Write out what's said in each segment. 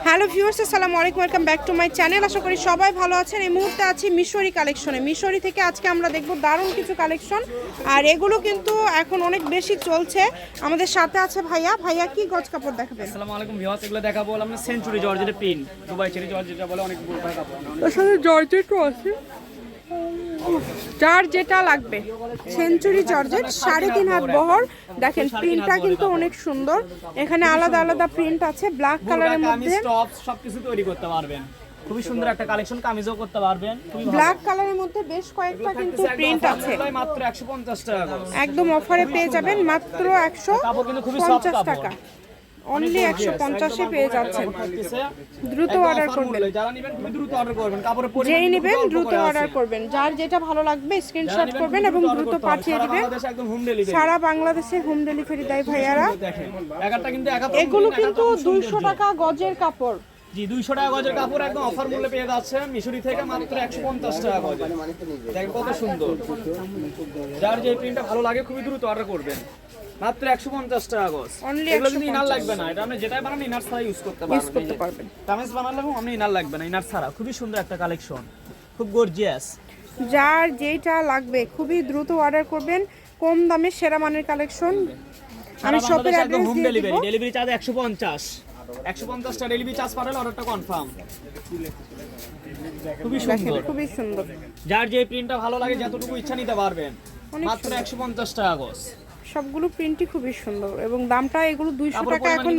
Hello viewers আসসালামু আলাইকুম welcome back to my channel. আশা করি সবাই ভালো আছেন। এই মুহূর্তে আছি মিশরি কালেকশনে। মিশরি থেকে আজকে আমরা দেখব দারুণ কিছু কালেকশন। আর এগুলো কিন্তু এখন অনেক বেশি চলছে। আমাদের সাথে আছে ভাইয়া। ভাইয়া কি গজ কাপড় দেখাবেন? আসসালামু আলাইকুম ভিউয়ার্স এগুলো দেখাবো আমরা সেঞ্চুরি জর্জেটের পিন দুবাই চেরি জর্জেটা বলে অনেক বড় কাপড়। আসলে সাথে জর্জেটও আছে। যার যেটা লাগবে। সেঞ্চুরি জর্জেট সাড়ে তিন হাত বহর। দেখেন প্রিন্টটা কিন্তু অনেক সুন্দর। এখানে আলাদা আলাদা প্রিন্ট আছে ব্ল্যাক কালারের মধ্যে। সবকিছু তৈরি করতে পারবেন। খুবই সুন্দর একটা কালেকশন কামিজও করতে পারবেন। ব্ল্যাক কালারের মধ্যে বেশ কয়েকটা কিন্তু একদম প্রিন্ট আছে। মাত্র 150 টাকা একদম অফারে পেয়ে যাবেন মাত্র একশো কাপড় কিন্তু খুবই soft পঞ্চাশ কাপড়। টাকা। অনলি একশো পঞ্চাশে পেয়ে যাচ্ছেন। দ্রুত অর্ডার করবেন। যারা নেবেন দ্রুত অর্ডার করবেন। যেই নেবেন দ্রুত অর্ডার করবেন। যার যেটা ভালো লাগবে স্ক্রিনশট করবেন এবং দ্রুত পাঠিয়ে দিবেন। সারা বাংলাদেশে হোম ডেলিভারি দেয় ভাইয়ারা। এগুলো কিন্তু কম দুইশো সৌন্দর্য। টাকা গজের কাপড়। জি দুইশো টাকা গজের কাপড় একদম অফার মূল্যে পেয়ে যাচ্ছে মিশরি থেকে মাত্র একশো পঞ্চাশ টাকা গজে। দেখেন কত সুন্দর। যার যে প্রিন্টটা ভালো লাগে খুবই দ্রুত অর্ডার করবেন। মাত্র একশো পঞ্চাশ টাকা গজ। এগুলো কিন্তু ইনার লাগবে না। এটা আপনি যেটাই বানান ইনার ছাড়া ইউজ করতে ইউজ করতে পারবেন। কামিজ বানালেও আপনি ইনার লাগবে না ইনার ছাড়া। খুবই সুন্দর একটা কালেকশন খুব গর্জিয়াস যার যেটা লাগবে খুবই দ্রুত অর্ডার করবেন। কম দামে সেরা মানের কালেকশন আমি শপের address home delivery delivery charge একশো পঞ্চাশ। একশো পঞ্চাশটা ডেলিভারি চার্জ পাঠালে অর্ডারটা কনফার্ম খুবই সুন্দর। খুবই সুন্দর। যার যে প্রিন্টটা ভালো লাগে যতটুকু ইচ্ছা নিতে পারবেন। মাত্র একশো পঞ্চাশ টাকা গজ। সবগুলো প্রিন্টই খুবই সুন্দর এবং দামটা এগুলো দুইশো টাকা এখন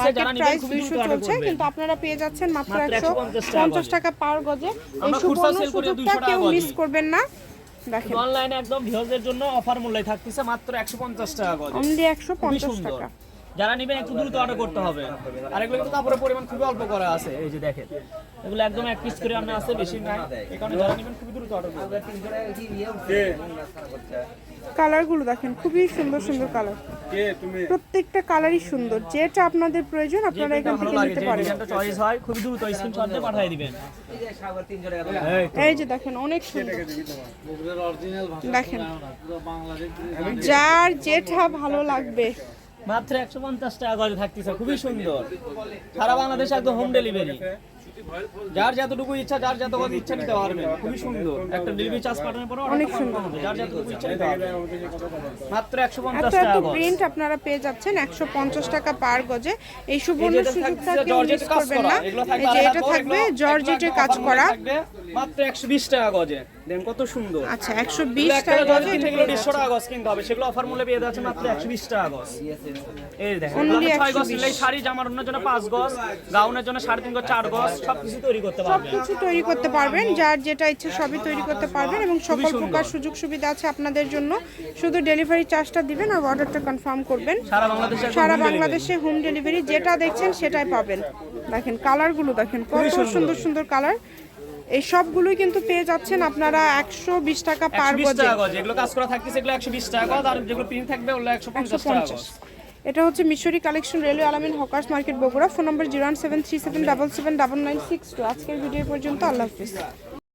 মার্কেট প্রাইস দুইশো চলছে কিন্তু আপনারা পেয়ে যাচ্ছেন মাত্র একশো 150 টাকা পঞ্চাশ গজে। টাকা পার গজে। এই সুবর্ণ সুযোগটা 200 টাকা কেউ মিস করবেন না। দেখেন। অনলাইনে একদম ভিউজের জন্য অফার মূল্যে থাকতেছে মাত্র একশো পঞ্চাশ টাকা গজ। অনলি একশো খুবই পঞ্চাশ সুন্দর। টাকা। যারা নিবেন একটু দ্রুত অর্ডার করতে হবে। আর এগুলো কিন্তু কাপড়ের পরিমাণ খুবই অল্প করা আছে এই যে দেখেন। এগুলো একদম এক পিস করে আমরা আছে বেশি নাই। এই কারণে যারা নিবেন খুবই দ্রুত অর্ডার করবেন। কালারগুলো দেখেন খুবই সুন্দর সুন্দর কালার। প্রত্যেকটা কালারই সুন্দর যেটা আপনাদের প্রয়োজন আপনারা এখান থেকে নিতে পারেন। হয় এই যে দেখেন অনেক সুন্দর। দেখেন যার যেটা ভালো লাগবে। মাত্র একশো পঞ্চাশ টাকা গজে থাকতেছে খুবই সুন্দর। সারা বাংলাদেশে একদম হোম ডেলিভারি যার যতটুকু ইচ্ছা যার যত কথা ইচ্ছা নিতে পারবে। খুবই সুন্দর। একটা ডেলিভারি চার্জ পাঠানোর পরে অনেক সুন্দর। যার যতটুকু ইচ্ছা নিতে পারবে। মাত্র একশো এত পঞ্চাশ এত টাকা গজ। প্রিন্ট আপনারা পেয়ে যাচ্ছেন একশো পঞ্চাশ টাকা পার গজে। এই সুবর্ণ সুযোগটা কেউ মিস কাজ করবেন করা। না। এই যে এটা থাকবে জর্জেটের কাজ করা। মাত্র একশো বিশ টাকা গজে। দেন কত সুন্দর। আচ্ছা একশো এগুলো বিশ একটা টাকা গজ গজে কিনতে এটা গেলে পেয়ে দেড়শো যাচ্ছেন। টাকা গজ কিনতে হবে। সেগুলো অফার মূল্যে পেয়ে যাচ্ছে মাত্র একশো বিশ টাকা গজ। এই দেখেন Only এগুলো ছয় গজ নিলে শাড়ি জামার অন্যের জন্য পাঁচ গজ গাউনের জন্য সাড়ে তিন গজ চার গজ সব কিছু তৈরি করতে পারবেন। তৈরি করতে পারবেন যার যেটা ইচ্ছে সবই তৈরি করতে পারবেন এবং সকল। প্রকার সুযোগ সুবিধা আছে আপনাদের জন্য। শুধু ডেলিভারি চার্জটা দিবেন আর অর্ডারটা কনফার্ম করবেন। সারা বাংলাদেশে সারা বাংলাদেশে হোম ডেলিভারি যেটা দেখছেন সেটাই পাবেন। দেখেন কালারগুলো দেখেন কত। সুন্দর। সুন্দর কালার এই সবগুলোই কিন্তু পেয়ে যাচ্ছেন আপনারা একশো বিশ টাকা পার 120 গজে টাকা গজ এগুলো কাজ করা থাকতেছে এগুলো একশো বিশ টাকা আর যেগুলো প্রিন্ট থাকবে ওগুলো একশো পঞ্চাশ এটা হচ্ছে Mishri collection railway Alamin hawkers market Bogura. Phone number zero one seven three seven double seven double nine six two. আজকের ভিডিও পর্যন্ত। আল্লাহ হাফিজ।